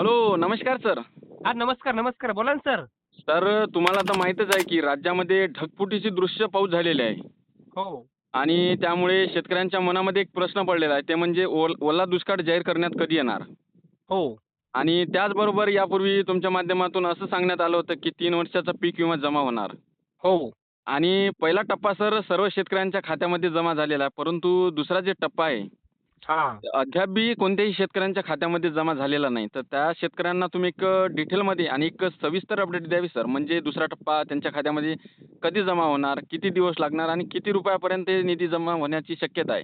Hello नमस्कार sir हा नमस्कार नमस्कार. बोला ना सर सर तुम्हाला तर माहीतच आहे की राज्यामध्ये ढगफुटीची दृश्य पाऊस झालेले आहे. हो. आणि त्यामुळे शेतकऱ्यांच्या मनामध्ये एक प्रश्न पडलेला आहे. ते म्हणजे ओल ओला दुष्काळ जाहीर करण्यात कधी येणार? हो. आणि त्याचबरोबर यापूर्वी तुमच्या माध्यमातून असं सांगण्यात आलं होतं की तीन वर्षाचा पीक विमा जमा होणार. हो. आणि पहिला टप्पा सर सर्व शेतकऱ्यांच्या खात्यामध्ये जमा झालेला आहे. परंतु दुसरा जे टप्पा आहे अद्याप बी कोणत्याही शेतकऱ्यांच्या खात्यामध्ये जमा झालेला नाही. तर त्या शेतकऱ्यांना तुम्ही एक डिटेलमध्ये आणि एक सविस्तर अपडेट द्यावी सर म्हणजे दुसरा टप्पा त्यांच्या खात्यामध्ये कधी जमा होणार किती दिवस लागणार आणि किती रुपयापर्यंत निधी जमा होण्याची शक्यता आहे.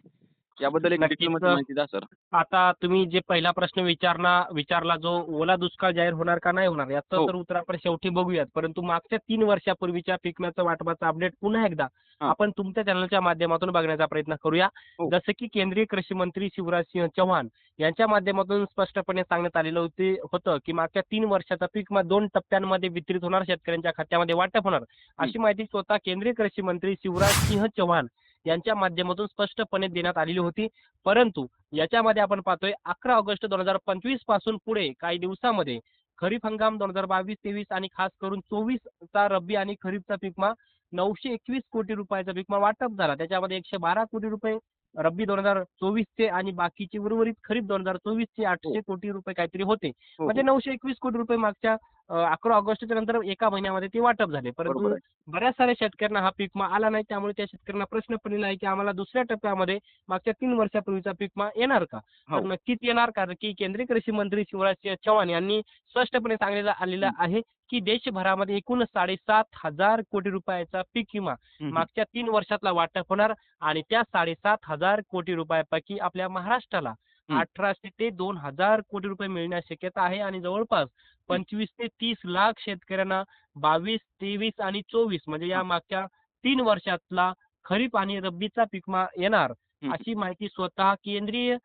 याबद्दल एक नक्कीच. माहिती द्या सर आता तुम्ही जे पहिला प्रश्न विचारना विचारला जो ओला दुष्काळ जाहीर होणार का नाही होणार याचं हो. तर उत्तर आपण शेवटी बघूयात परंतु मागच्या तीन वर्षापूर्वीच्या पीक विम्याचं वाटपाचं अपडेट पुन्हा एकदा. आपण तुमच्या चॅनलच्या माध्यमातून बघण्याचा प्रयत्न करूया हो. जसं की केंद्रीय कृषी मंत्री शिवराज सिंह चौहान यांच्या माध्यमातून स्पष्टपणे सांगण्यात आलेलं होते होतं की मागच्या तीन वर्षाचा पीक दोन टप्प्यांमध्ये वितरित होणार शेतकऱ्यांच्या खात्यामध्ये वाटप होणार अशी माहिती स्वतः केंद्रीय कृषी मंत्री शिवराज सिंह चौहान यांच्या माध्यमातून स्पष्टपणे देण्यात आलेली होती. परंतु याच्यामध्ये आपण पाहतोय अकरा ऑगस्ट दोन हजार पंचवीसपासून पुढे काही दिवसामध्ये खरीप हंगाम दोन हजार बावीस तेवीस आणि खास करून चोवीस चा रब्बी आणि खरीपचा पीकमा नऊशे एकवीस कोटी रुपयाचा पीकमा वाटप झाला. त्याच्यामध्ये एकशे बारा कोटी रुपये रब्बी दोन हजार चोवीसचे आणि बाकीचे उर्वरित खरीप दोन हजार चोवीसचे आठशे कोटी रुपये काहीतरी होते. हो, म्हणजे नऊशे एकवीस कोटी रुपये मागच्या अकरा ऑगस्टच्या नंतर एका महिन्यामध्ये ते वाटप झाले. परंतु. बऱ्याच साऱ्या शेतकऱ्यांना हा पीक विमा आला नाही. त्यामुळे त्या शेतकऱ्यांना प्रश्न पडलेला आहे की आम्हाला दुसऱ्या टप्प्यामध्ये मागच्या तीन वर्षापूर्वीचा पीक विमा येणार का? हो. तर नक्कीच येणार. कारण की केंद्रीय कृषी मंत्री शिवराज सिंह चौहान यांनी स्पष्टपणे सांगण्यात आलेलं आहे की देशभरामध्ये एकूण साडेसात हजार कोटी रुपयाचा पीक विमा. मागच्या तीन वर्षातला वाटप होणार आणि त्या साडेसात हजार कोटी रुपयापैकी आपल्या महाराष्ट्राला. अठराशे ते दोन हजार कोटी रुपये मिळण्याची शक्यता आहे आणि जवळपास पंचवीस ते तीस लाख शेतकऱ्यांना बावीस तेवीस आणि चोवीस म्हणजे या. मागच्या तीन वर्षातला खरीप आणि रब्बीचा पीक विमा येणार. अशी माहिती स्वतः केंद्रीय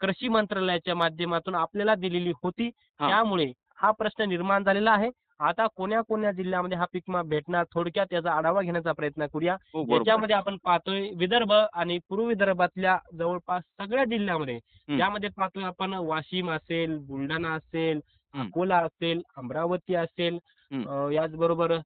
कृषी मंत्रालयाच्या माध्यमातून आपल्याला दिलेली होती. त्यामुळे हा प्रश्न निर्माण झालेला आहे आता कोण्या कोण्या जिल्ह्यामध्ये हा पीक विमा भेटणार थोडक्यात याचा आढावा घेण्याचा प्रयत्न करूया हो बरोबर. याच्यामध्ये आपण पाहतोय विदर्भ आणि पूर्व विदर्भातल्या जवळपास सगळ्या जिल्ह्यामध्ये हम्म. यामध्ये पाहतोय आपण वाशिम असेल बुलढाणा असेल हम्म. अकोला असेल अमरावती असेल हम्म. अ, याचबरोबर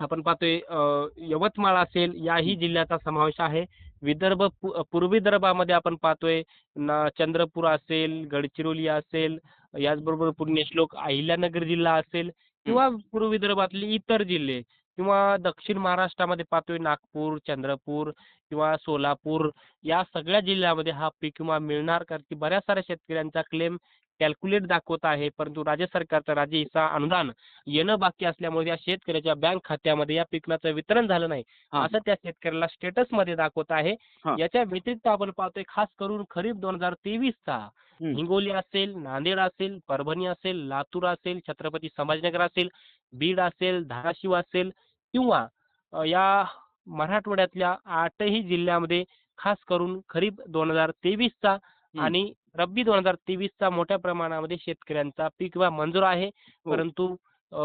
आपण पाहतोय अ, यवतमाळ असेल याही जिल्ह्याचा समावेश आहे विदर्भ पू- पूर्व विदर्भामध्ये आपण पाहतोय ना चंद्रपूर असेल गडचिरोली असेल याचबरोबर पुण्यश्लोक अहिल्यानगर जिल्हा असेल किंवा पूर्व विदर्भातले इतर जिल्हे किंवा दक्षिण महाराष्ट्रामध्ये पाहतोय नागपूर चंद्रपूर किंवा सोलापूर या सगळ्या जिल्ह्यामध्ये हा पीक विमा मिळणार कारण की बऱ्याच साऱ्या शेतकऱ्यांचा क्लेम कॅल्क्युलेट दाखवत आहे परंतु राज्य सरकारचं राज्य हिस्सा अनुदान येणं बाकी असल्यामुळे या शेतकऱ्याच्या बँक खात्यामध्ये या पीक विम्याचं वितरण झालं नाही. असं त्या शेतकऱ्याला स्टेटसमध्ये दाखवत आहे. याच्या व्यतिरिक्त आपण पाहतोय खास करून खरीप दोन हजार तेवीसचा. हिंगोली असेल नांदेड असेल परभणी असेल लातूर असेल छत्रपती संभाजीनगर असेल बीड असेल धाराशिव असेल किंवा या मराठवाड्यातल्या आठही जिल्ह्यामध्ये खास करून खरीप दोन हजार तेवीसचा आणि रब्बी दोन हजार तेवीसचा मोठ्या प्रमाणामध्ये शेतकऱ्यांचा पीक विमा मंजूर आहे. हो. परंतु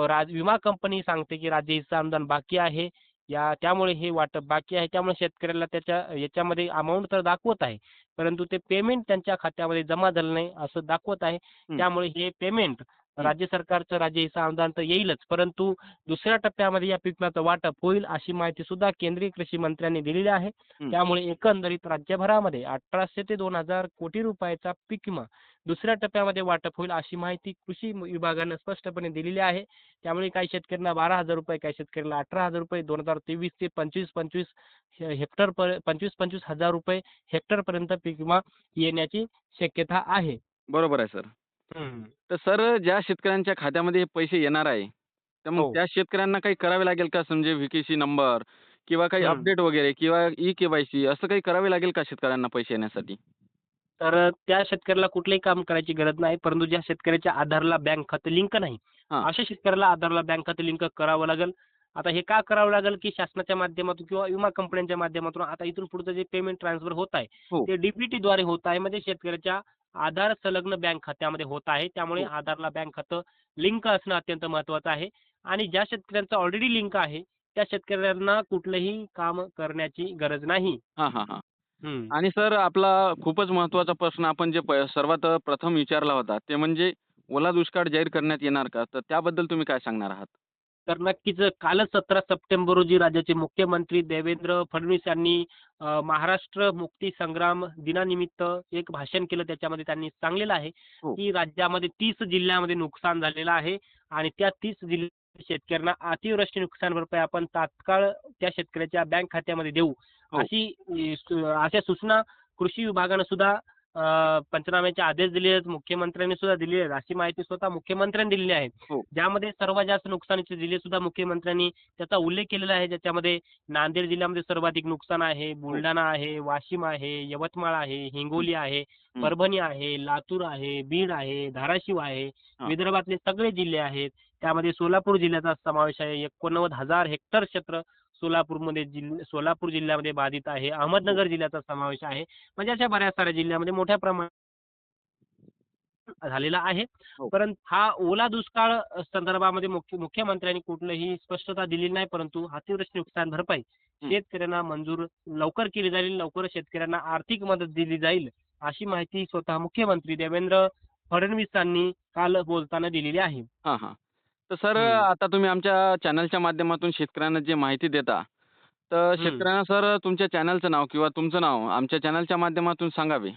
राज विमा कंपनी सांगते की राज्य हिस्सा अनुदान बाकी आहे. या त्यामुळे हे वाटप बाकी आहे. त्यामुळे शेतकऱ्याला त्याच्या याच्यामध्ये अमाऊंट तर दाखवत आहे. परंतु ते पेमेंट त्यांच्या खात्यामध्ये जमा झालं नाही असं दाखवत आहे. त्यामुळे हे पेमेंट राज्य सरकारचं राज्य हिस्सा अनुदान तर येईलच परंतु दुसऱ्या टप्प्यामध्ये या पीक विम्याचं वाटप होईल अशी माहिती सुद्धा केंद्रीय कृषी मंत्र्यांनी दिलेली आहे. त्यामुळे एकंदरीत राज्यभरामध्ये अठराशे ते दोन हजार कोटी रुपयाचा पीक विमा दुसऱ्या टप्प्यामध्ये वाटप होईल अशी माहिती कृषी विभागानं स्पष्टपणे दिलेली आहे. त्यामुळे काही शेतकऱ्यांना बारा हजार रुपये काही शेतकऱ्यांना अठरा हजार रुपये दोन हजार तेवीस ते पंचवीस पंचवीस हेक्टर पर पंचवीस पंचवीस हजार रुपये हेक्टर पर्यंत पीक विमा येण्याची शक्यता आहे. बरोबर आहे सर. तर सर ज्या शेतकऱ्यांच्या खात्यामध्ये हे पैसे येणार आहे तर मग हो. त्या शेतकऱ्यांना काही करावे लागेल का म्हणजे व्हीकेसी नंबर किंवा काही हम्म. अपडेट वगैरे किंवा ई केवायसी असं काही करावे लागेल का शेतकऱ्यांना पैसे येण्यासाठी तर त्या शेतकऱ्याला कुठलंही काम करायची गरज नाही परंतु ज्या शेतकऱ्याच्या आधारला बँक खातं लिंक नाही हा. अशा शेतकऱ्याला आधारला बँक खातं लिंक करावं लागेल आता हे का करावं लागेल की शासनाच्या माध्यमातून किंवा विमा कंपन्यांच्या माध्यमातून आता इथून पुढचं जे पेमेंट ट्रान्सफर होत आहे हो. ते डीबीटी द्वारे होत आहे म्हणजे शेतकऱ्याच्या आधार संलग्न बँक खात्यामध्ये होत आहे. त्यामुळे हो. आधारला बँक खातं लिंक असणं अत्यंत महत्वाचं आहे. आणि ज्या शेतकऱ्यांचं ऑलरेडी लिंक आहे त्या शेतकऱ्यांना कुठलंही काम करण्याची गरज नाही. हां हां हां. आणि सर आपला खूपच महत्त्वाचा प्रश्न आपण जे सर्वात प्रथम विचारला होता ते म्हणजे ओला दुष्काळ जाहीर करण्यात येणार का? तर त्याबद्दल तुम्ही काय सांगणार आहात? तर नक्कीच कालच सतरा सप्टेंबर रोजी राज्याचे मुख्यमंत्री देवेंद्र फडणवीस यांनी महाराष्ट्र मुक्ती संग्राम दिनानिमित्त एक भाषण केलं त्याच्यामध्ये त्यांनी सांगलेलं आहे हो. की राज्यामध्ये तीस जिल्ह्यामध्ये नुकसान झालेलं आहे आणि त्या तीस जिल्ह्यातील शेतकऱ्यांना अतिवृष्टी नुकसान भरपाई आपण तात्काळ त्या शेतकऱ्याच्या बँक खात्यामध्ये देऊ हो. अशी अशा सूचना कृषी विभागानं सुद्धा पंचनाम्याचे आदेश दिले आहेत मुख्यमंत्र्यांनी सुद्धा दिली आहेत. अशी माहिती स्वतः मुख्यमंत्र्यांनी दिलेली आहे. हो. ज्यामध्ये सर्वात जास्त नुकसानीचे जिल्हे सुद्धा मुख्यमंत्र्यांनी त्याचा उल्लेख केलेला आहे. ज्याच्यामध्ये नांदेड जिल्ह्यामध्ये सर्वाधिक नुकसान आहे. बुलढाणा आहे वाशिम आहे यवतमाळ आहे हिंगोली आहे परभणी आहे लातूर आहे बीड आहे धाराशिव आहे. हा. विदर्भातले सगळे जिल्हे आहेत. त्यामध्ये सोलापूर जिल्ह्याचा समावेश आहे. एकोणनव्वद हजार हेक्टर क्षेत्र सोलापूरमध्ये जिल्ह सोलापूर जिल्ह्यामध्ये बाधित आहे. अहमदनगर जिल्ह्याचा समावेश आहे. म्हणजे अशा बऱ्याच साऱ्या जिल्ह्यामध्ये मोठ्या प्रमाणात झालेला आहे. हो. परंतु हा ओला दुष्काळ संदर्भामध्ये मुख्य मुख्यमंत्र्यांनी कुठलीही स्पष्टता दिलेली नाही परंतु अतिवृष्टी नुकसान भरपाई शेतकऱ्यांना मंजूर लवकर केली जाईल लवकर शेतकऱ्यांना आर्थिक मदत दिली जाईल अशी माहिती स्वतः मुख्यमंत्री देवेंद्र फडणवीसांनी काल बोलताना दिलेली आहे. तर सर हम्म. आता तुम्ही आमच्या चॅनलच्या माध्यमातून शेतकऱ्यांना जे माहिती देता तर हम्म. शेतकऱ्यांना सर तुमच्या चॅनलचं नाव किंवा तुमचं नाव आमच्या चॅनलच्या माध्यमातून सांगावे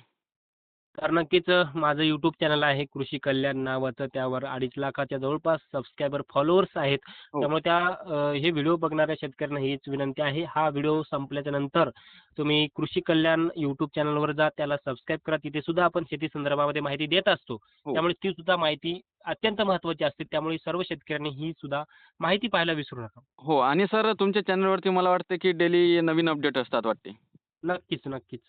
तर नक्कीच माझं युट्यूब चॅनल आहे कृषी कल्याण नावाचं. त्यावर अडीच लाखाच्या जवळपास सबस्क्रायबर फॉलोअर्स आहेत. हो. त्यामुळे त्या अं, हे व्हिडिओ बघणाऱ्या शेतकऱ्यांना हीच विनंती आहे. हा व्हिडिओ संपल्याच्या नंतर तुम्ही कृषी कल्याण युट्यूब चॅनलवर जा. त्याला सबस्क्राईब करा. तिथे सुद्धा आपण शेती संदर्भामध्ये माहिती देत असतो. हो. त्यामुळे ती सुद्धा माहिती अत्यंत महत्वाची असते. त्यामुळे सर्व शेतकऱ्यांनी ही सुद्धा माहिती पाहायला विसरू नका. हो. आणि सर तुमच्या चॅनलवरती मला वाटतं की डेली नवीन अपडेट असतात वाटते. नक्कीच नक्कीच.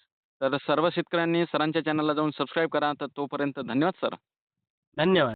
तर सर्व शेतकऱ्यांनी सरांच्या चॅनलला जाऊन सबस्क्राईब करा. तर तोपर्यंत धन्यवाद सर. धन्यवाद.